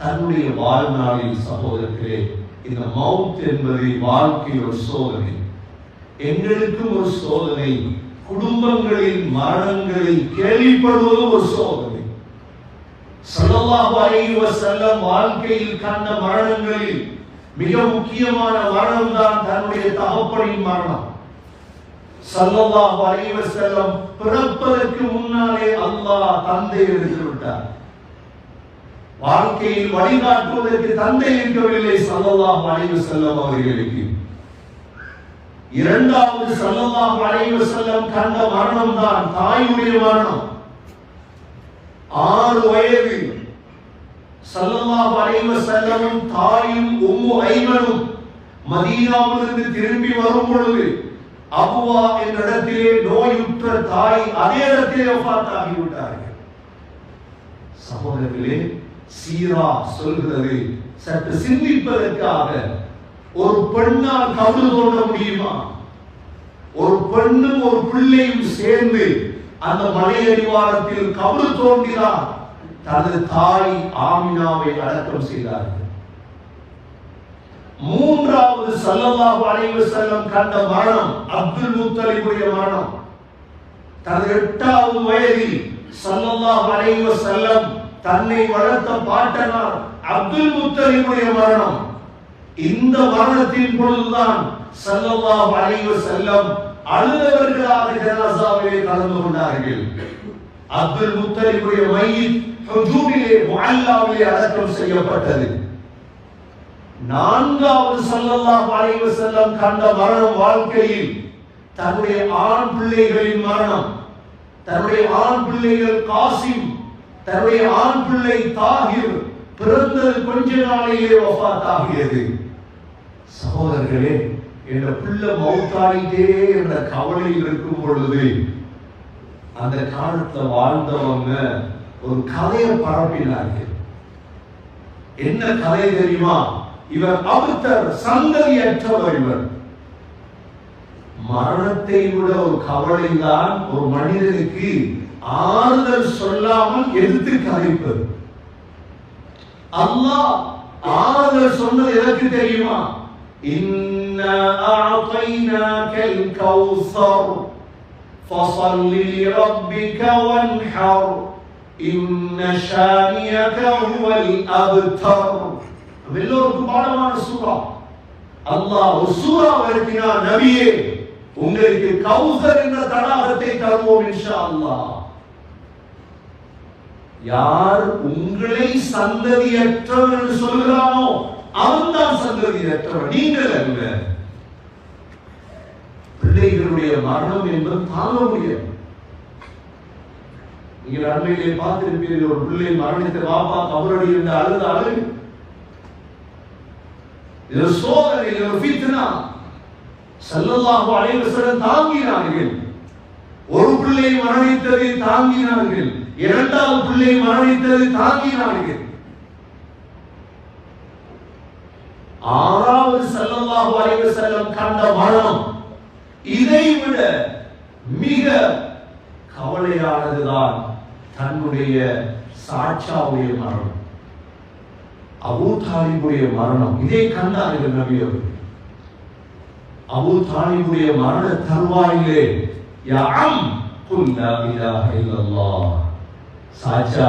தன்னுடைய வாழ்நாளில் சகோதரர்களே இந்த மவுத் என்பது வாழ்க்கை ஒரு சோதனை. எங்களுக்கும் ஒரு சோதனை குடும்பங்களின் மரணங்களை கேள்விப்படுவது ஒரு சோதனை. ஸல்லல்லாஹு அலைஹி வாழ்க்கையில் கண்ட மரணங்களில் மிக முக்கியமான மரணம் தான் தன்னுடைய தகப்பனின் மரணம். ஸல்லல்லாஹு அலைஹி வஸல்லம் பிறப்பதற்கு முன்னாலே அல்லாஹ் தந்தை எடுத்து விட்டார் வாழ்க்கையில் வழிகாட்டுவதற்கு தந்தை இருக்கவில்லை சல்லல்லாஹ் அலைஹி வஸல்லம் அவர்களுக்கு. இரண்டாவது சல்லல்லாஹ் அலைஹி வஸல்லம் கண்ட மரணம் தான் தாயுடைய மரணம். ஆறு வயது. சல்லல்லாஹ் அலைஹி வஸல்லமும் தாயும் உம்மு ஐமனும் மதீனாவிலிருந்து திரும்பி வரும் பொழுது அபுவா என்ற இடத்திலே நோயுற்ற தாய் அதே இடத்திலே வஃபாத்தாகி விட்டார்கள் சகோதரர்களே சீரா சொல்கிறது. சற்று சிந்திப்பதற்காக ஒரு பெண்ணால் கவுடு தோண்ட முடியுமா? ஒரு பெண்ணும் ஒரு பிள்ளையும் சேர்ந்து அந்த மலையடிவாரத்தில் கவுடு தோன்றினார். தனது தாய் ஆமினாவை அடக்கம் செய்தார்கள். மூன்றாவது சல்லல்லாஹு அலைஹி வஸல்லம் கண்ட மரணம் அப்துல் முத்தலிபுடைய மரணம். தனது எட்டாவது வயதில் சல்லல்லாஹு அலைஹி வஸல்லம் தன்னை வளர்த்த பாட்டனார் அப்துல் முத்தலிமுடைய மரணம். இந்த மரணத்தின் பொழுதுதான் சல்லல்லா வளைவு செல்லம் அழுதவர்களாக ஜனாசாவிலே கலந்து கொண்டார்கள். அப்துல் முத்தலிமுடைய மையத் ஹுஜூரிலே முஅல்லாவிலே அடக்கம் செய்யப்பட்டது. நான்காவது சல்லல்லா வளைவு செல்லம் கண்ட மரணம் வாழ்க்கையில் தன்னுடைய ஆண் பிள்ளைகளின் மரணம். தன்னுடைய ஆண் பிள்ளைகள் காசிம் தன்னுடைய ஆண் பிள்ளை தாகிர் பிறந்தது கொஞ்ச நாளையிலே வஃபாத் ஆகியது சகோதரர்களே என்ற பிள்ளை மௌத்தாயிட்டே என்ற கவலையில் இருக்கும் பொழுது அந்த காலத்துல வாழ்ந்தவங்க ஒரு கதையை பரப்பினார்கள். என்ன கதை தெரியுமா? இவர் அபுத்தர் சந்ததியற்றவர் இவர். மரணத்தை விட ஒரு கவலை தான் ஒரு மனிதனுக்கு ஆறுதல் சொல்லாமல் எதிர்த்து கதைப்பது அல்லாஹ் ஆறுதல் சொன்னது எதற்கு தெரியுமா இன்னா அஅதைனாக்கல் கௌசர் فصل لربك وانحر إن شانيك هو الأبتر எல்லோருக்கும் பாடமான சூறா அல்லாஹ் ஒரு சூறா இறக்கினார் நபியே உங்களுக்கு கௌசர் என்ற தடாகத்தை தருவோம் இன்ஷா அல்லாஹ் யார் உங்களை சந்ததியற்றவர் என்று சொல்கிறானோ அவன் தான் சந்ததியற்றவர். நீங்கள் அல்ல பிள்ளைகளுடைய மரணம் என்பது தாங்க முடியாது நீங்கள் அண்மையிலே பார்த்திருப்பீர்கள் ஒரு பிள்ளை மரணித்த பாப்பா கபரடி இருந்த அழுத அழுகு இது சோதனை இது ஒரு ஃபித்னா ஸல்லல்லாஹு அலைஹி தாங்கினார்கள். ஒரு பிள்ளை மரணித்ததை தாங்கினார்கள். இரண்டாவது பிள்ளை மரணித்ததை தாங்கினார்கள் ஆறாவது ஸல்லல்லாஹு அலைஹி செல்லம் கண்ட மரணம் இதை விட மிக கவலையானதுதான் தன்னுடைய சாட்சாவுடைய மரணம். அபூ தாலிபுடைய மரணம். இதை கண்டார்கள் நபி அவர்கள். அபூ தாலிபுடைய மரண தருவாயிலே யாம் குல்லா இல்லாஹ இல்லல்லாஹ். சாச்சா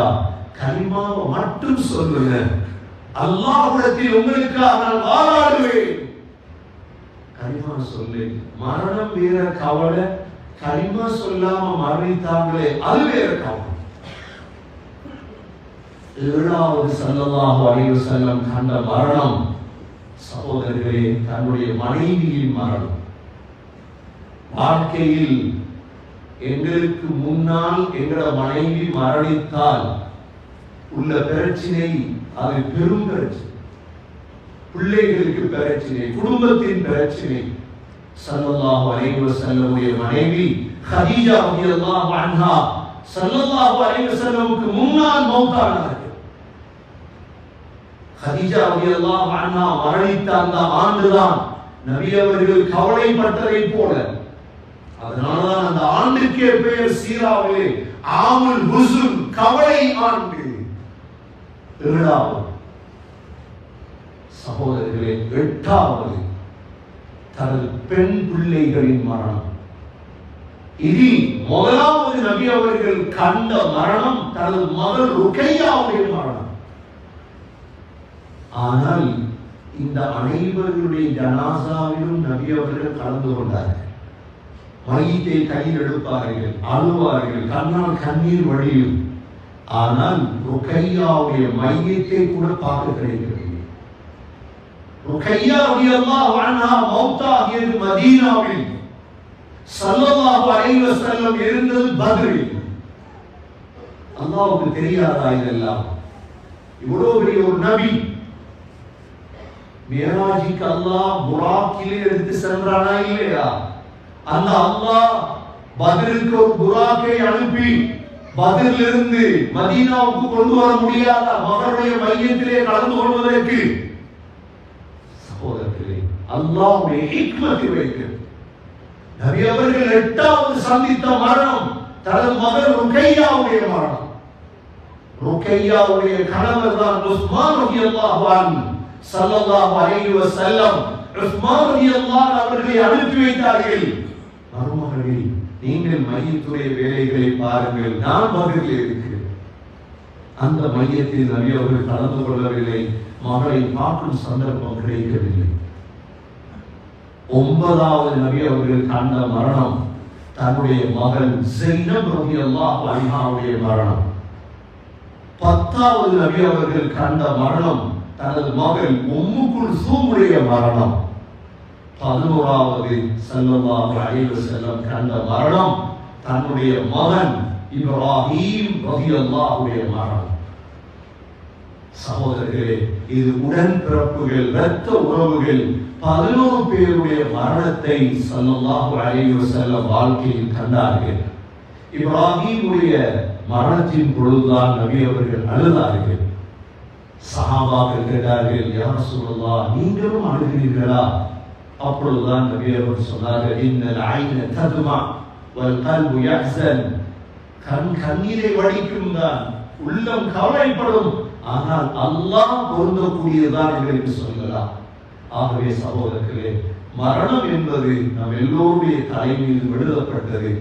கலிமாவை மட்டும் சொல்லுங்க. அல்லாஹுடத்தில் உங்களுக்காக நான் வாழாடுவேன். கலிமா சொல்லு. மரணம் வேற கவலை. கலிமா சொல்லாம மரணித்தாங்களே அது வேற கவலை. ஏழாவது சல்லல்லாஹு அலைஹி வஸல்லம் கண்ட மரணம். சகோதரர்களே தன்னுடைய மனைவியின் மரணம். வாழ்க்கையில் எங்களுக்கு முன்னால் எங்களோட மனைவி மரணித்தால் உள்ள பிரச்சனை அது பெரும் பிரச்சனை. பிள்ளைகளுக்கு பிரச்சனை குடும்பத்தின் பிரச்சனை. சல்லல்லாஹு அலைஹி வஸல்லமுடைய மனைவி ஹதீஜா ரலியல்லாஹு அன்ஹா சல்லல்லாஹு அலைஹி வஸல்லமுக்கு முன்னால் மௌத்தானார்கள். ஹதீஜா ரலியல்லாஹு அன்ஹா மரணித்த அந்த ஆண்டுதான் நபி அவர்கள் கவலைப்பட்டதை போல அதனாலதான் அந்த ஆண்டுக்கே பெயர் சீராவே ஆமுல் ஹுசுன் கவலை ஆண்டு. ஏழாவது சகோதரர்களே எட்டாவது தனது பெண் பிள்ளைகளின் மரணம். இதில் முதலாவது நபி அவர்கள் கண்ட மரணம் தனது மகள் ருக்கையாவுடைய மரணம். ஆனால் இந்த அனைவர்களுடைய ஜனாசாவிலும் நபி அவர்கள் கலந்து கொண்டார்கள். வயிற்றை கையில் எடுப்பார்கள் அழுவார்கள் கண்ணால் கண்ணீர் வழியும். ஆனால் ருக்கையாவுடைய மையத்தை கூட பார்க்க கிடைக்கிறது ருக்கையா ரலியல்லாஹு அன்ஹா மௌத்தாகியது மதீனாவில் ஸல்லல்லாஹு அலைஹி வஸல்லம் இருந்தது பத்ரில். அல்லாஹ்வுக்கு தெரியாதா இதெல்லாம்? இவ்வளவு பெரிய ஒரு நபி. மேராஜிக்கு அல்லாஹ் புராக்கிலே எடுத்து சென்றானா இல்லையா? அந்த அல்லாஹ் பதிலுக்கு ஒரு புராக்கை அனுப்பி பதிலிருந்து மதீனாவுக்கு கொண்டு வர முடியாத அவருடைய மையத்திலே கலந்து கொள்வதற்கு சகோதரர்களே அல்லாவுடைய ஹிக்மத்தை வைத்து நபி அவர்கள் எட்டாவது சந்தித்த மரணம் தனது மகன் ருக்கையாவுடைய மரணம். ருக்கையாவுடைய கணவர் தான் உஸ்மான் ரலியல்லாஹு அல்லாஹான் சல்லல்லாஹு அலைஹி வஸல்லம். உஸ்மான் ரலியல்லாஹு அவர்களை அனுப்பி வைத்தார்கள். மருமகளே நீங்கள் மையத்துறை வேலைகளை பாருங்கள். நான் மகளில் இருக்கிறேன். அந்த மையத்தில் நபி அவர்கள் கலந்து கொள்ளவில்லை. மகளை பார்க்கும் சந்தர்ப்பம் கிடைக்கவில்லை. ஒன்பதாவது நபி அவர்கள் கண்ட மரணம் தன்னுடைய மகள் ரவி ரலியல்லாஹு அலிஹாவுடைய மரணம். பத்தாவது நபி அவர்கள் கண்ட மரணம் தனது மகள் ஒம்முக்குள் சூமுடைய மரணம். பதினோராவது ஸல்லல்லாஹு அலைஹி செல்லம் கண்ட மரணம் தன்னுடைய மகன் இப்ராஹீம் ரலியல்லாஹுடைய மரணம். சகோதரர்களே இது உடன்பிறப்புகள் இரத்த உறவுகள் பதினோரு பேருடைய மரணத்தை ஸல்லல்லாஹு அலைஹி வஸல்லம் வாழ்க்கையில் கண்டார்கள். இப்ராஹீமுடைய மரணத்தின் பொழுதுதான் நபி அவர்கள் அழுதார்கள். சஹாபாக்கள் கேட்டார்கள் யார் சொல்லலாம் நீங்களும் அழுகிறீர்களா? அப்பொழுதுதான் நபி அவர் சொன்னார்கள் இன்னல் ஐன ததுமா வல் கல்பு யஹ்சன். கண் கண்ணீரை வடிக்கும் தான் உள்ளம் கவலைப்படும். ஆனால் அல்லாஹ் பொருந்தக்கூடியதுதான் என்று சொல்லலாம் ஆகவே சகோதரர்களே மரணம் என்பது நம் எல்லோருடைய தலைமையில் எழுதப்பட்டது.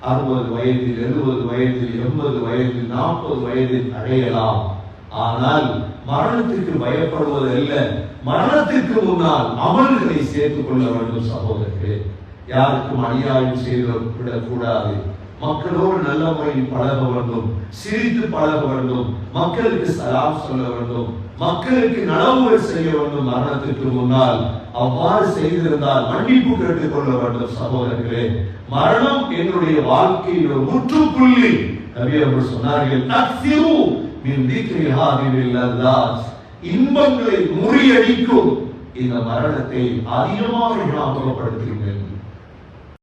அறுபது வயதில் எழுபது வயதில் எண்பது வயதில் நாற்பது வயதில் அடையலாம். ஆனால் மரணத்திற்கு பயப்படுவது அல்ல. மரணத்திற்கு முன்னால் அமல்களை சேர்த்துக் கொள்ள வேண்டும் சகோதரர்களே. யாருக்கும் அநியாயம் செய்து விடக்கூடாது மக்களோடு நல்ல முறையில் பழக வேண்டும் சிரித்து பழக வேண்டும் மக்களுக்கு சலாம் சொல்ல வேண்டும் மக்களுக்கு நலவுகள் செய்ய வேண்டும். மரணத்திற்கு முன்னால் அவ்வாறு செய்திருந்தால் மன்னிப்பு கேட்டுக் கொள்ள வேண்டும் சகோதரர்களே. மரணம் என்னுடைய வாழ்க்கையில் ஒரு முற்றுப்புள்ளி. நபி அவர்கள் சொன்னார்கள் இன்பங்களை முறியடிக்கும். இந்த மரணத்தை அதிகமாக ஞாபகப்படுத்துகிறேன்